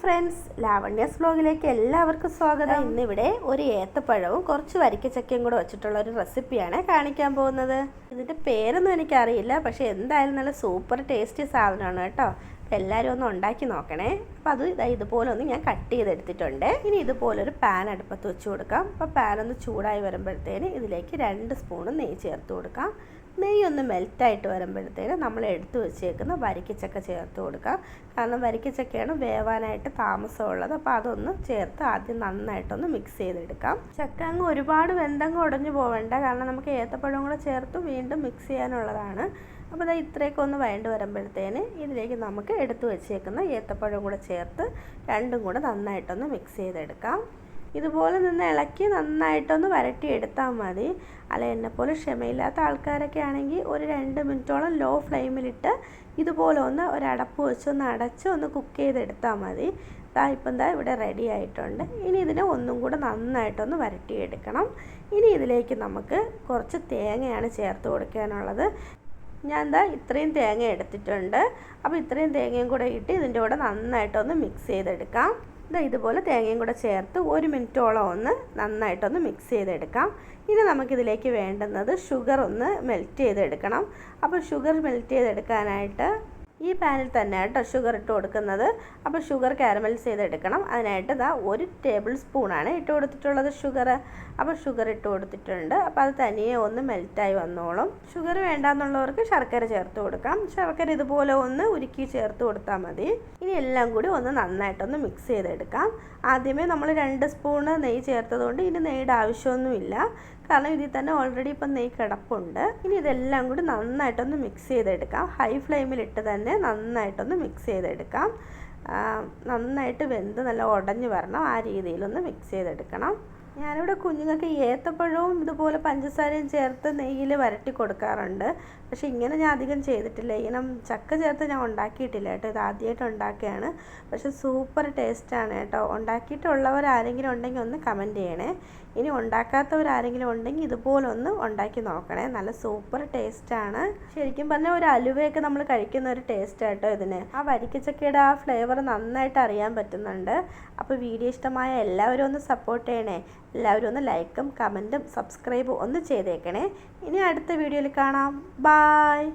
Friends ലാവണ്യസ് വ്ലോഗിലേക്ക് എല്ലാവർക്കും സ്വാഗതം. ഇന്നിവിടെ ഒരു ഏത്തപ്പഴവും കുറച്ച് വരിക്കച്ചക്കയും കൂടെ വെച്ചിട്ടുള്ള ഒരു റെസിപ്പിയാണ് കാണിക്കാൻ പോകുന്നത്. ഇതിന്റെ പേരൊന്നും എനിക്കറിയില്ല പക്ഷേ എന്തായാലും നല്ല സൂപ്പർ ടേസ്റ്റി സാധനമാണ് കേട്ടോ. അപ്പോൾ എല്ലാവരും ഒന്ന് ഉണ്ടാക്കി നോക്കണേ. അപ്പോൾ അത് ഇതാ ഇതുപോലെ ഒന്ന് ഞാൻ കട്ട് ചെയ്തെടുത്തിട്ടുണ്ട്. ഇനി ഇതുപോലൊരു പാൻ അടുപ്പത്ത് വെച്ച് കൊടുക്കാം. അപ്പോൾ പാൻ ഒന്ന് ചൂടായി വരുമ്പോഴത്തേന് ഇതിലേക്ക് രണ്ട് സ്പൂണ് നെയ്യ് ചേർത്ത് കൊടുക്കാം. നെയ്യ് ഒന്ന് മെൽറ്റായിട്ട് വരുമ്പോഴത്തേന് നമ്മൾ എടുത്തു വെച്ചേക്കുന്ന വരിക്കച്ചക്ക ചേർത്ത് കൊടുക്കാം. കാരണം വരിക്കച്ചക്കയാണ് വേവാനായിട്ട് താമസമുള്ളത്. അപ്പോൾ അതൊന്ന് ചേർത്ത് ആദ്യം നന്നായിട്ടൊന്ന് മിക്സ് ചെയ്തെടുക്കാം. ചക്ക അങ്ങ് ഒരുപാട് വെന്തങ്ങ് ഉടഞ്ഞു പോവേണ്ട. കാരണം നമുക്ക് ഏത്തപ്പഴം കൂടെ ചേർത്ത് വീണ്ടും മിക്സ് ചെയ്യാനുള്ളതാണ്. അപ്പോൾ ഇതാ ഇത്രയൊക്കെ ഒന്ന് വഴണ്ട് വരുമ്പോഴത്തേന് ഇതിലേക്ക് നമുക്ക് എടുത്തു വെച്ചേക്കുന്ന ഏത്തപ്പഴം കൂടെ ചേർത്ത് രണ്ടും കൂടെ നന്നായിട്ടൊന്ന് മിക്സ് ചെയ്തെടുക്കാം. ഇതുപോലെ നിന്ന് ഇളക്കി നന്നായിട്ടൊന്ന് വരട്ടിയെടുത്താൽ മതി. അല്ല എന്നെപ്പോലെ ക്ഷമയില്ലാത്ത ആൾക്കാരൊക്കെ ആണെങ്കിൽ ഒരു രണ്ട് മിനിറ്റോളം ലോ ഫ്ലെയിമിലിട്ട് ഇതുപോലെ ഒന്ന് ഒരടപ്പ് വെച്ച് ഒന്ന് അടച്ച് ഒന്ന് കുക്ക് ചെയ്തെടുത്താൽ മതി. ദാ ഇപ്പം ദാ ഇവിടെ റെഡി ആയിട്ടുണ്ട്. ഇനി ഇതിനെ ഒന്നും കൂടെ നന്നായിട്ടൊന്ന് വരട്ടിയെടുക്കണം. ഇനി ഇതിലേക്ക് നമുക്ക് കുറച്ച് തേങ്ങയാണ് ചേർത്ത് കൊടുക്കാനുള്ളത്. ഞാൻ എന്താ ഇത്രയും തേങ്ങ എടുത്തിട്ടുണ്ട്. അപ്പോൾ ഇത്രയും തേങ്ങയും കൂടെ ഇട്ട് ഇതിന്റെ കൂടെ നന്നായിട്ടൊന്ന് മിക്സ് ചെയ്തെടുക്കാം. ഇതാ ഇതുപോലെ തേങ്ങയും കൂടെ ചേർത്ത് ഒരു മിനിറ്റോളം ഒന്ന് നന്നായിട്ടൊന്ന് മിക്സ് ചെയ്തെടുക്കാം. ഇനി നമുക്കിതിലേക്ക് വേണ്ടുന്നത് ഷുഗർ ഒന്ന് മെൽറ്റ് ചെയ്തെടുക്കണം. അപ്പോൾ ഷുഗർ മെൽറ്റ് ചെയ്തെടുക്കാനായിട്ട് ഈ പാനിൽ തന്നെ കേട്ടോ ഷുഗർ ഇട്ട് കൊടുക്കുന്നത്. അപ്പോൾ ഷുഗർ കാരമലൈസ് ചെയ്തെടുക്കണം അതിനായിട്ട് ഇതാ ഒരു ടേബിൾ സ്പൂണാണ് ഇട്ട് കൊടുത്തിട്ടുള്ളത് ഷുഗർ അപ്പോൾ ഷുഗർ ഇട്ട് കൊടുത്തിട്ടുണ്ട്. അപ്പോൾ അത് തനിയെ ഒന്ന് മെൽറ്റായി വന്നോളും. ഷുഗർ വേണ്ടാന്നുള്ളവർക്ക് ശർക്കര ചേർത്ത് കൊടുക്കാം ശർക്കര ഇതുപോലെ ഒന്ന് ഉരുക്കി ചേർത്ത് കൊടുത്താൽ മതി. ഇനി എല്ലാം കൂടി ഒന്ന് നന്നായിട്ടൊന്ന് മിക്സ് ചെയ്തെടുക്കാം. ആദ്യമേ നമ്മൾ രണ്ട് സ്പൂണ് നെയ്യ് ചേർത്തതുകൊണ്ട് ഇനി നെയ്യുടെ ആവശ്യമൊന്നുമില്ല. കാരണം ഇതിൽ തന്നെ ഓൾറെഡി ഇപ്പം നെയ്യ് കിടപ്പുണ്ട്. ഇനി ഇതെല്ലാം കൂടി നന്നായിട്ടൊന്ന് മിക്സ് ചെയ്തെടുക്കാം. ഹൈ ഫ്ലെയിമിലിട്ട് തന്നെ നന്നായിട്ടൊന്ന് മിക്സ് ചെയ്തെടുക്കാം. നന്നായിട്ട് വെന്ത് നല്ല ഉടഞ്ഞു വരണം. ആ രീതിയിലൊന്ന് മിക്സ് ചെയ്തെടുക്കണം. ഞാനിവിടെ കുഞ്ഞുങ്ങൾക്ക് ഏത്തപ്പഴവും ഇതുപോലെ പഞ്ചസാരയും ചേർത്ത് നെയ്യിൽ വരട്ടി കൊടുക്കാറുണ്ട്. പക്ഷെ ഇങ്ങനെ ഞാൻ അധികം ചെയ്തിട്ടില്ല. ഇങ്ങനെ ചക്ക ചേർത്ത് ഞാൻ ഉണ്ടാക്കിയിട്ടില്ല കേട്ടോ. ഇത് ആദ്യമായിട്ട് ഉണ്ടാക്കുകയാണ്. പക്ഷേ സൂപ്പർ ടേസ്റ്റാണ് കേട്ടോ. ഉണ്ടാക്കിയിട്ടുള്ളവർ ആരെങ്കിലും ഉണ്ടെങ്കിൽ ഒന്ന് കമന്റ് ചെയ്യണേ. ഇനി ഉണ്ടാക്കാത്തവരാരെങ്കിലും ഉണ്ടെങ്കിൽ ഇതുപോലെ ഒന്ന് ഉണ്ടാക്കി നോക്കണേ. നല്ല സൂപ്പർ ടേസ്റ്റാണ്. ശരിക്കും പറഞ്ഞാൽ ഒരു അലുവയൊക്കെ നമ്മൾ കഴിക്കുന്ന ഒരു ടേസ്റ്റ് ആട്ടോ ഇതിന്. ആ വരിക്കച്ചക്കയുടെ ആ ഫ്ലേവർ നന്നായിട്ട് അറിയാൻ പറ്റുന്നുണ്ട്. അപ്പോൾ വീഡിയോ ഇഷ്ടമായ എല്ലാവരും ഒന്ന് സപ്പോർട്ട് ചെയ്യണേ. എല്ലാവരും ഒന്ന് ലൈക്കും കമന്റും സബ്സ്ക്രൈബും ഒന്ന് ചെയ്തേക്കണേ. ഇനി അടുത്ത വീഡിയോയിൽ കാണാം. ബായ്